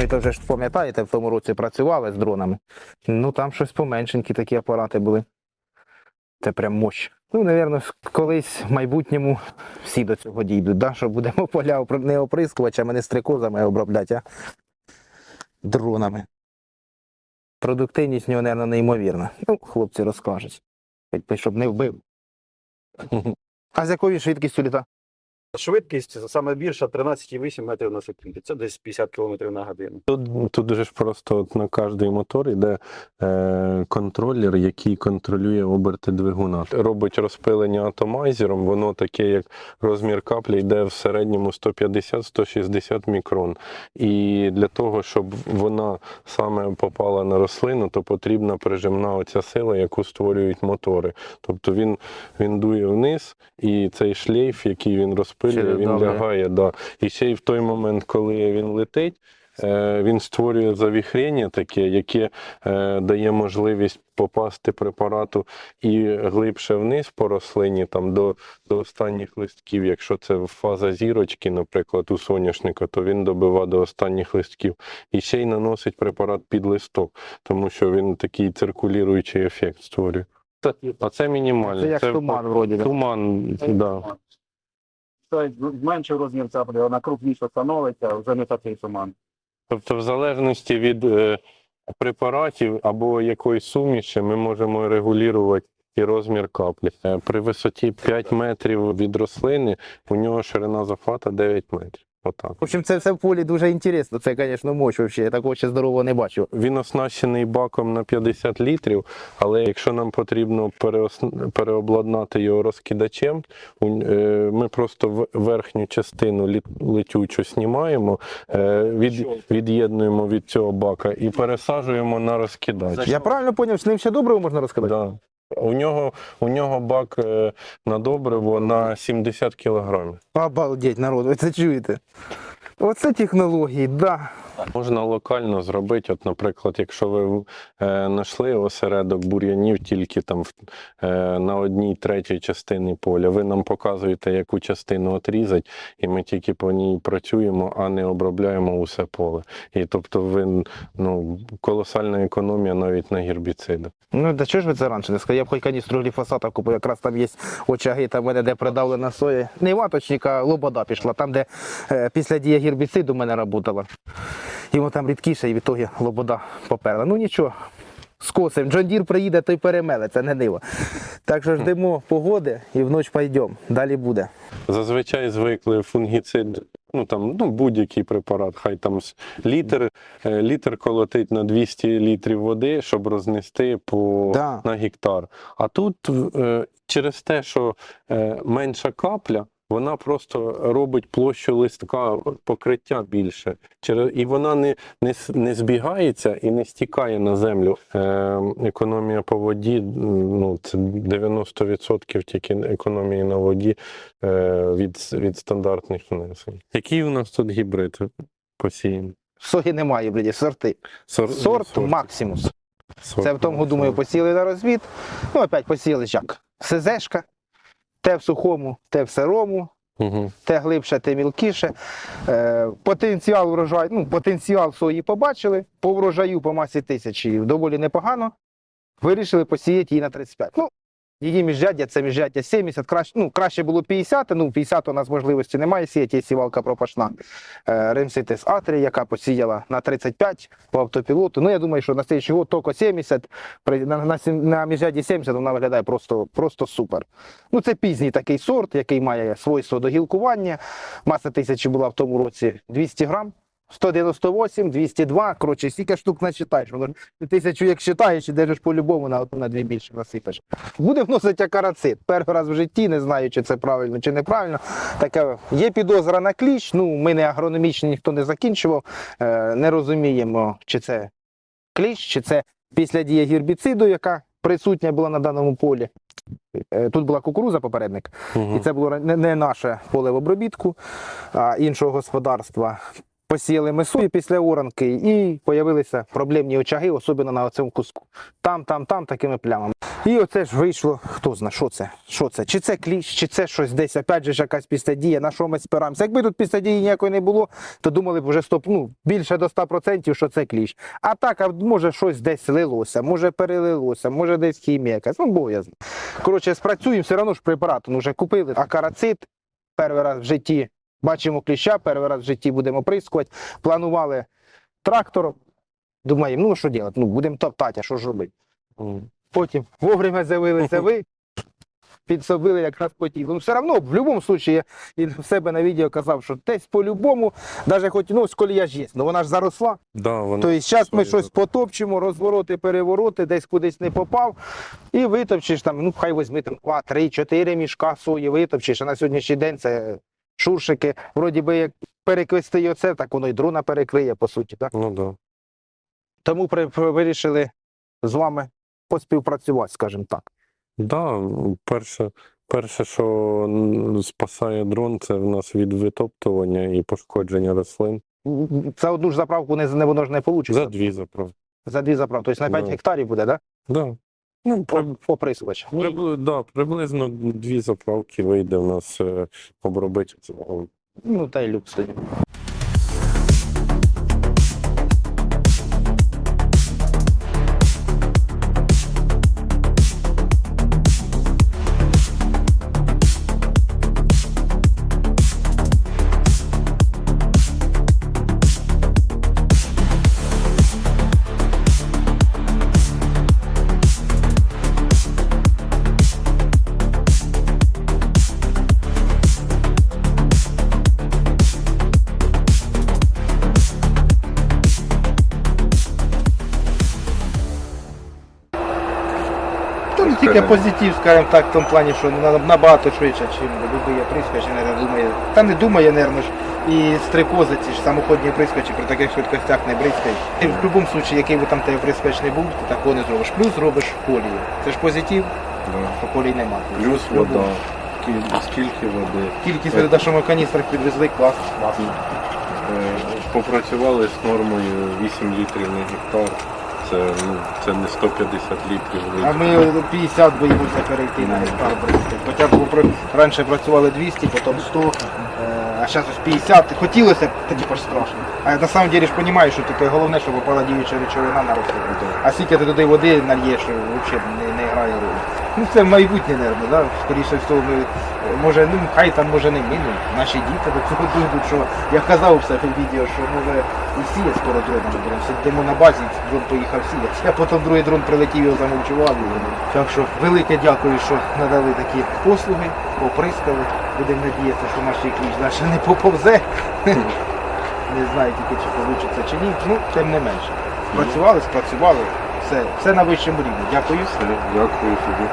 Ми то вже ж пам'ятаєте, в тому році працювали з дронами. Ну там щось поменшенькі такі апарати були. Це прям мощ. Ну, напевно, колись в майбутньому всі до цього дійдуть, да? що будемо поля не оприскувачами, не стрекозами обробляти, а дронами. Продуктивність нього, мабуть, неймовірна. Ну, хлопці розкажуть. Щоб не вбив. А з якою швидкістю літа? Швидкість саме більша 13,8 метрів на секунду. Це десь 50 км на годину. Тут, тут же ж просто от на кожний мотор йде е, контролер, який контролює оберти двигуна. Робить розпилення атомайзером, воно таке, як розмір каплі, йде в середньому 150-160 мікрон. І для того, щоб вона саме попала на рослину, то потрібна прижимна оця сила, яку створюють мотори. Тобто він, він дує вниз, і цей шлейф, який він розпилює, він Чередовує. лягає. Да. І ще й в той момент, коли він летить, е, він створює завіхрення таке, яке е, дає можливість попасти препарату і глибше вниз по рослині, там до, до останніх листків. Якщо це фаза зірочки, наприклад, у соняшника, то він добива до останніх листків. І ще й наносить препарат під листок, тому що він такий циркулюючий ефект створює. Це- А це мінімально. Це як туман, вроді. Туман, да. Це зменшив розмір цапелі, вона крупніше становиться, вже не такий туман. Тобто, в залежності від е, препаратів або якоїсь суміші, ми можемо регулювати і розмір каплі. Е, При висоті 5 метрів від рослини у нього ширина захвата 9 метрів. Отак. В общем, це все в полі дуже інтересно. Це, звісно, мощь вообще. Я такого ще здорового не бачив. Він оснащений баком на 50 літрів, але якщо нам потрібно переос- переобладнати його розкидачем, е, ми просто верхню частину летючу знімаємо, е, від, від'єднуємо від цього бака і пересаджуємо на розкидач. Я правильно зрозумів, з ним ще доброго можна розказати? Да. У нього, у нього бак е, на добриво на 70 кілограмів. Обалдеть, народ, ви це чуєте? Оце технології, да. Можна локально зробити, от, наприклад, якщо ви е, знайшли осередок бур'янів тільки там е, на одній третій частині поля, ви нам показуєте, яку частину отрізати, і ми тільки по ній працюємо, а не обробляємо усе поле. І тобто ви ну, колосальна економія навіть на гербіцидах. Ну, да чого ж ви це раніше не сказали? Я б хоч каністру гліфосата купив, якраз там є очаги, там мене де придавлена соя. Не ваточник, а лобода пішла, там, де е, після дії гербіциду в мене працювала. Йому там рідкіше, і в ітогі лобода поперла. Ну нічого. Скосим. Джон Дір приїде, той перемеле, це не диво. Так що ждемо погоди і вночі пойдемо. Далі буде. Зазвичай звикли фунгіцид, ну там ну, будь-який препарат, хай там літр, е, літр колотить на 200 літрів води, щоб рознести по, Да. на гектар. А тут е, через те, що е, менша капля, вона просто робить площу листка покриття більше. І вона не, не, не збігається і не стікає на землю. Е, економія по воді, ну, це 90% тільки економії на воді е, від, від стандартних внесень. Який у нас тут гібрид посіяний? Сої немає, бліді, сорти. Сор- Сорт Максимус. сорт Це в тому году ми посіяли на розвід. Ну, опять посіяли як? СЗшка. Те в сухому, те в сирому, угу. те глибше, те мілкіше. Е, потенціал врожаю, ну, потенціал сої побачили, по врожаю по масі тисячі доволі непогано. Вирішили посіяти її на 35. Ну, її міжряддя це міжряддя 70, краще, ну, краще було 50, ну 50 у нас можливості немає сіяти, сівалка пропашна. Е, Ремситис Атрі, яка посіяла на 35 по автопілоту. Ну, я думаю, що на слідчий год тільки 70, на, на, на міжряді 70 вона виглядає просто, просто супер. Ну, це пізній такий сорт, який має свойство до гілкування. Маса тисячі була в тому році 200 грам. 198, 202, коротше, скільки штук начитаєш. Тисячу як читаєш, і держиш по-любому на одну на дві більше насипеш. Буде вносити акарацит. Перший раз в житті, не знаю, чи це правильно, чи неправильно. Таке є підозра на кліщ. Ну, ми не агрономічні, ніхто не закінчував. Е, не розуміємо, чи це кліщ, чи це після дії гербіциду, яка присутня була на даному полі. Е, Тут була кукуруза попередник. Мгм. І це було не, не наше поле в обробітку, а іншого господарства. Посіяли ми після оранки і з'явилися проблемні очаги, особливо на цьому куску. Там, там, там такими плямами. І оце ж вийшло, хто знає, що це? Що це? Чи це кліщ, чи це щось десь, опять же, якась післядія, на що ми спираємося. Якби тут післядії ніякої не було, то думали б вже стоп, ну, більше до 100%, що це кліщ. А так, а може щось десь лилося, може перелилося, може десь хімія якась, ну бо. Коротше, спрацюємо, все одно ж препарат ну, вже купили. Акарацит перший раз в житті. Бачимо кліща, перший раз в житті будемо прискувати. Планували трактором. Думаємо, ну що робити? Ну, будемо топтати, а що ж робити? Потім вовремя з'явилися ви, підсобили якраз потім. Ну, все одно, в будь-якому випадку, я і в себе на відео казав, що десь по-любому, навіть хоч ну, колія ж є, ну вона ж заросла. Да, воно Тобто зараз ми щось потопчемо, розвороти, перевороти, десь кудись не попав, і витопчеш там, ну хай візьми там 2, 3, 4 мішка сої витопчеш, а на сьогоднішній день це шуршики. Вроді би як переквести оце, так воно й дрона перекриє, по суті. Так? Ну да. Тому при, при- вирішили з вами поспівпрацювати, скажімо так. Да, перше, перше, що спасає дрон, це в нас від витоптування і пошкодження рослин. Це одну ж заправку не, не воно ж не вийде. За дві заправки. За дві заправки. Тобто на 5 Да. гектарів буде, так? Да. Ну, по, Оприскувач. прибли- да, приблизно дві заправки вийде в нас е, обробити цього. Ну, та й люкс тоді. Тільки позитив, скажімо так, в тому плані, що набагато швидше, ніж любий прискоч, я не думає. Та не думає, нервно ж. І стрикози, ці ж самоходні прискочі при таких швидкостях не бризкають. І в будь-якому випадку, який би там тебе прискоч не був, ти такого не зробиш. Плюс зробиш колію. Це ж позитив, що колії нема. Плюс вода. Скільки води? Кількість води, що ми в каністрах підвезли, клас. клас. Е, Попрацювали з нормою 8 літрів на гектар. Це, ну, це не 150 літрів. А ми 50 боїмося перейти на гектар. Хоча б про- раніше працювали 200, потім 100, е, а зараз ось 50. Хотілося, б, тоді ж страшно. А на самом деле ж розумієш, що таке головне, щоб попала діюча речовина на рослину. А скільки ти туди води нальєш, взагалі не, не грає ролі. Ну це майбутнє нервно, да? скоріше всього ми, е, може, ну хай там може не ми, ну, наші діти до цього дійдуть, що я казав в відео, що може і сіє скоро дроном будемо. Сидимо на базі, дрон поїхав сіяти. А потім другий дрон прилетів, його замовчував. Так що велике дякую, що надали такі послуги, оприскали. Будемо надіятися, що наш кліч далі не поповзе. Не знаю тільки чи вийде чи ні. Ну, тим не менше. Працювали, спрацювали. Все, все на вищому рівні. Дякую. Все, дякую тобі.